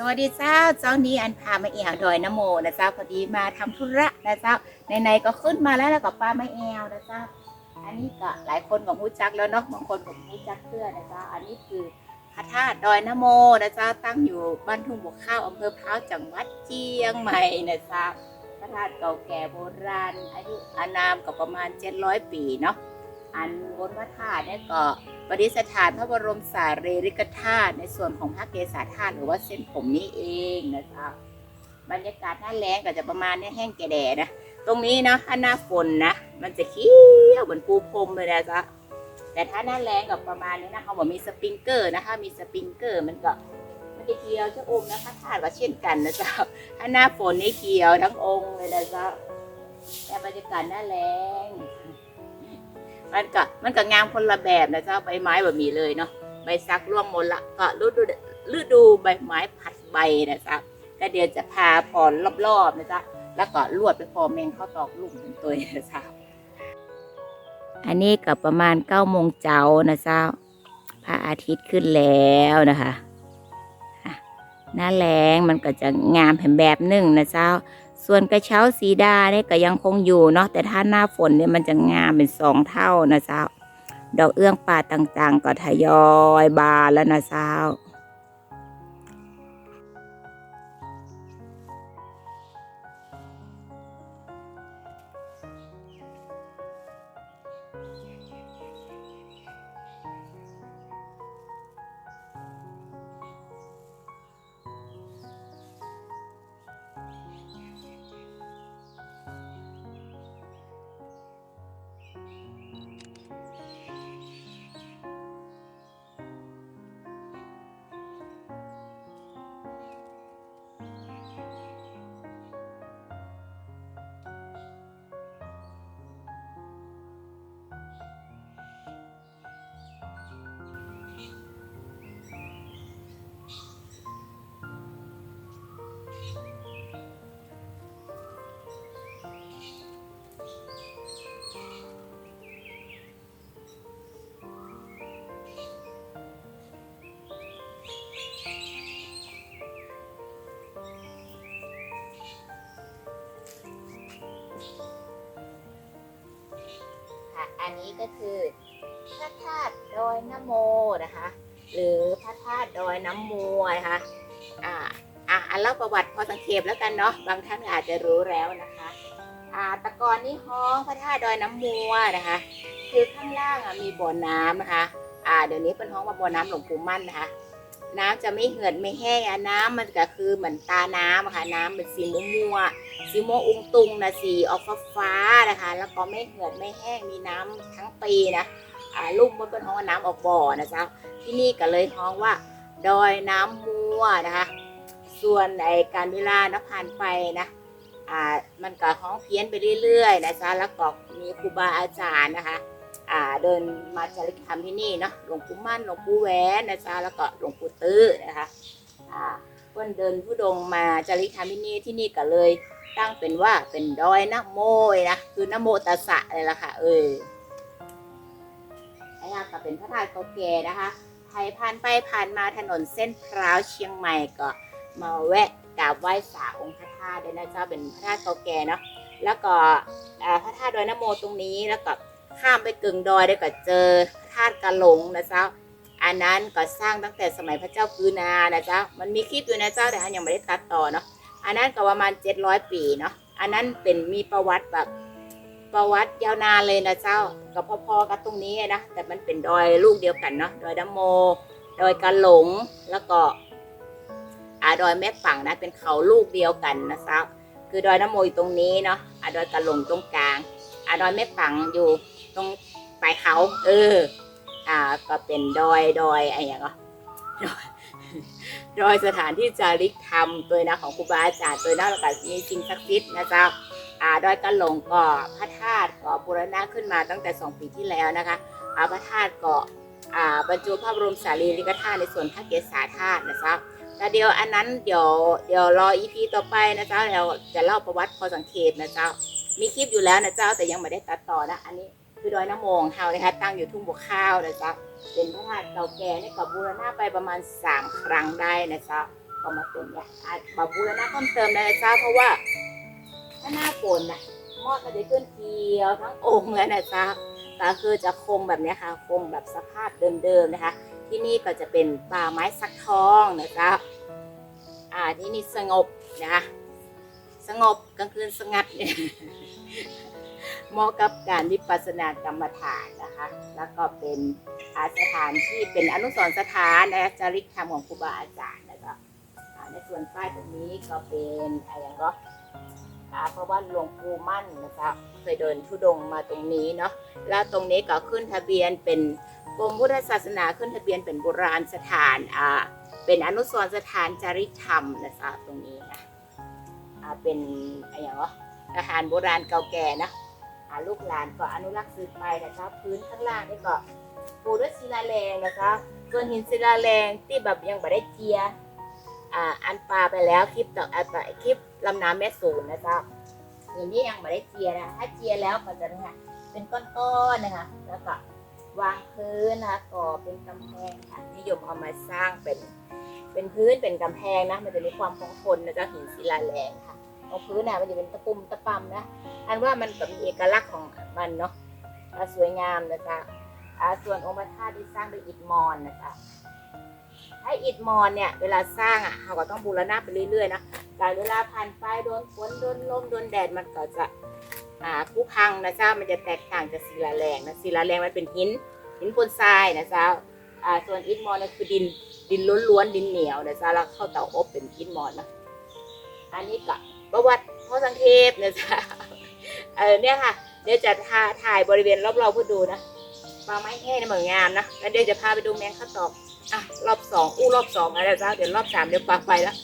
สวัสดีเจ้า เจ้านี้อันพามาเอวดอยนโมนะเจ้าพอดีมาทำธุระนะเจ้าในๆก็ขึ้นมาแล้วแล้วก็ป้ามาแอวนะเจ้า อันนี้ก็หลายคนก็รู้จักแล้วเนาะบางคนก็รู้จักเพื่อนะเจ้า อันนี้คือพระธาตุดอยนโมนะเจ้าตั้งอยู่บ้านทุ่งบวกข้าวอำเภอพร้าวจังหวัดเชียงใหม่นะเจ้าพระธาตุเก่าแก่โบราณอายุอานามก็ประมาณ 700 ปีเนาะ อันบนพระธาตุเนี่ก็ประดิษฐานพระบรมสารีริกธาตุในส่วนของพระเกศาธาตุหรือว่าเส้นผมนี้เองนะคะบรรยากาศหน้าแล้งก็จะประมาณนี้แห้งแก่แดดนะ ตรงนี้นะถ้าหน้าฝนนะ มันจะเขียวเหมือนปูพรมเลยนะจ๊ะแต่ถ้าหน้าแล้งกับประมาณนี้นะเขาบอกมีสปริงเกอร์นะคะมีสปริงเกอร์มันก็มันจะเขียวชะอมนะพระธาตุก็เช่นกันนะจ๊ะถ้าหน้าฝนนี่เขียวทั้งองค์เลยนะจ๊ะแต่บรรยากาศหน้าแล้ง มันก็มันก็งามคนละแบบนะเจ้าใบไม้แบบมีเลยเนาะใบซักร่วงหมดละก็ฤดูฤดูใบไม้ผัดใบนะจ๊ะก็เดี๋ยวจะพาพรรอบๆนะจ๊ะแล้วก็ลวดไปพอแมงเข้าตอกลูกเป็นตัวนะจ๊ะอันนี้ก็ประมาณเก้าโมงเจ้านะเจ้าพระอาทิตย์ขึ้นแล้วนะคะอะหน้าแรงมันก็จะงามแผ่นแบบหนึ่งนะเจ้า ส่วนกระเช้าสีดาเนี่ยก็ยังคงอยู่เนาะแต่ถ้าหน้าฝนเนี่ยมันจะงามเป็นสองเท่านะเจ้า ดอกเอื้องป่าต่างๆ ก็ทยอยบานแล้วนะเจ้า ก็คือพระธาตุดอยน้ำโมนะคะ หรือพระธาตุดอยน้ำมัวนะคะอ่าอะอันเล่าประวัติพอสังเขปแล้วกันเนาะบางท่านอาจจะรู้แล้วนะคะอ่าตะกอนนี้ฮ้องพระธาตุดอยน้ำมัวนะคะ คือข้างล่างอะมีบ่อน้ำนะคะอ่าเดี๋ยวนี้เป็นห้องว่าบ่อน้ำหลวงปู่มั่นนะคะน้ำจะไม่เหือดไม่แห้งน้ำมันก็คือเหมือนตาน้ำอะค่ะ น้ำเป็นสีม่วมัว สีม่วงอุ้งตุงนะสีออกฟ้าฟ้านะคะ แล้วก็ไม่เหือดไม่แห้งมีน้ำทั้งปีนะลูกมันเป็นห้องน้ำออกบ่อนะจ๊ะที่นี่ก็เลยห้องว่า ดอยน้ำมัวนะคะ ส่วนไอการเวลานะผ่านไปนะอ่ามันก็ห้องเพี้ยนไปเรื่อยๆนะจ๊ะแล้วก็มีครูบาอาจารย์นะคะอ่าเดินมาจาริกธรรมที่นี่เนาะหลวงปู่มั่นหลวงปู่แหวนนะจ๊ะแล้วก็หลวงปู่ตื้อนะคะอ่าเพื่อนเดินผู้ดงมาจาริกธรรมที่นี่ที่นี่ก็เลย ตั้งเป็นว่าเป็นดอยนะโมยนะ คือนโมตัสสะเลยล่ะค่ะ เออไอ้ค่ะก็เป็นพระธาตุเก่าแก่นะคะใครผ่านไปผ่านมาถนนเส้นพร้าวเชียงใหม่ก็มาแวะกราบไหว้สาองค์พระธาตุด้วยนะเจ้าเป็นพระธาตุเก่าแก่เนาะแล้วก็พระธาตุดอยนโมตรงนี้แล้วก็ข้ามไปกึ่งดอยได้ก็เจอพระธาตุกะหลงนะเจ้าอันนั้นก็สร้างตั้งแต่สมัยพระเจ้ากือนานะเจ้ามันมีคลิปอยู่นะเจ้าแต่อันยังไม่ได้ตัดต่อเนาะ อันนั้นก็ประมาณ700ปีเนาะอันนั้นเป็นมีประวัติแบบประวัติยาวนานเลยนะเจ้ากับพอๆกับตรงนี้นะแต่มันเป็นดอยลูกเดียวกันเนาะดอยดัมโม ดอยกะหลงแล้วก็อาดอยแม่ฝั่งนะเป็นเขาลูกเดียวกันนะเจ้าคือดอยน้ำโมอยู่ตรงนี้เนาะอาดอยกะหลงตรงกลางอาดอยแม่ฝั่งอยู่ตรงปลายเขา เออ อ่าก็เป็นดอยดอยอะไรอย่างเงี้ย ดอยดยสถานที่จาริกธรรมตัวนะของครูบาอาจารย์ตัวนะแล้วก็มีสิ่งศักดิ์สิทธิ์นะเจ้าอ่าดอยกะหลงก็พระธาตุก็บูรณะขึ้นมาตั้งแต่สองปีที่แล้วนะคะอ่าพระธาตุก็อ่าบรรจุพระบรมสารีริกธาตุในส่วนพระเกศาธาตุนะจ้าแต่เดี๋ยวอันนั้นเดี๋ยวเดี๋ยวรออีพีต่อไปนะเจ้าเราจะเล่าประวัติพอสังเขปนะเจ้ามีคลิปอยู่แล้วนะเจ้าแต่ยังไม่ได้ตัดต่อนะอันนี้ คือดอยน้ำโมงเฮานะคะตั้งอยู่ทุ่งบัวข้าวนะจ้าเป็นพระธาตุเก่าแก่นี่ก็บูรณะไปประมาณสามครั้งได้นะจ้าก็มาเป็นเนี่ยอาจบาบูรณะเพิ่มเติมได้นะจ้าเพราะว่าถ้าหน้าฝนน่ะม้อก็จะขึ้นเขียวทั้งองค์แล้วนะจ้าก็คือจะคงแบบนี้ค่ะคงแบบสภาพเดิมๆนะคะ ที่นี่ก็จะเป็นป่าไม้สักทองนะจ้าอ่าที่นี่สงบนะคะสงบกลางคืนสงัดเนี่ย เหมาะกับการวิปัสสนากรรมฐานนะคะ แล้วก็เป็นอาสถานที่เป็นอนุสรณ์สถานนะจาริกธรรมของครูบาอาจารย์แล้วก็ในส่วนป้ายตรงนี้ก็เป็นอะไรอย่างก็อ่าเพราะว่าหลวงปู่มั่นนะคะเคยเดินทุดงมาตรงนี้เนาะแล้วตรงนี้ก็ขึ้นทะเบียนเป็นกรมพุทธศาสนาขึ้นทะเบียนเป็นโบราณสถานอ่าเป็นอนุสรณ์สถานจาริกธรรมนะคะตรงนี้นะอ่าเป็นอะไรอย่างก็ทหารโบราณเก่าแก่นะ ลูกหลานก็อนุรักษ์สืบไปนะคะพื้นข้างล่างนี่ก็ปูด้วยศิลาแรงนะคะส่วนหินศิลาแรงที่แบบยังไม่ได้เจียอ่าอันปลาไปแล้วคลิปต่ออ่าต่อคลิปลำน้ำแม่สูนนะจ๊ะหินนี้ยังไม่ได้เจียนะถ้าเจียแล้วก็จะเนี่ยเป็นก้อนๆนะคะแล้วก็วางพื้นนะคะก่อเป็นกำแพงค่ะนิยมเอามาสร้างเป็นเป็นพื้นเป็นกำแพงนะมันจะมีความคงทนนะจ๊ะหินศิลาแรงค่ะ ตรงพื้นน่ะมันจะเป็นตะปุ่มตะปำนะ อันว่ามันก็มีเอกลักษณ์ของมันเนาะสวยงามนะจ๊ะส่วนองค์พระธาตุที่สร้างด้วยอิฐมอนนะจ๊ะให้อิฐมอนเนี่ยเวลาสร้างอะเราก็ต้องบูรณะไปเรื่อยๆนะแต่เวลาผ่านไปโดนฝนโดนลมโดนแดดมันก็จะอ่าผุพังนะจ๊ะมันจะแตกต่างจากศิลาแรงนะศิลาแรงมันเป็นหินหินปูนทรายนะจ๊ะอ่าส่วนอิฐมอนนั่นคือดินดินล้วนๆดินเหนียวนะจ๊ะแล้วเข้าเตาอบเป็นอิฐมอนนะอันนี้ก็ ประวัติพ่อสังเทพนะจ๊ะเออเนี่ยค่ะ เดี๋ยวจะถ่าถ่ายบริเวณรอบๆเพื่อดูนะปลาไม้แห้งเนี่ยเหมือนงามนะแล้วเดี๋ยวจะพาไปดูแมงข้าวตอกอะรอบสองอู้รอบสองอะไรจ้าเดี๋ยวรอบสามเดี๋ยวปลาไปแล้ว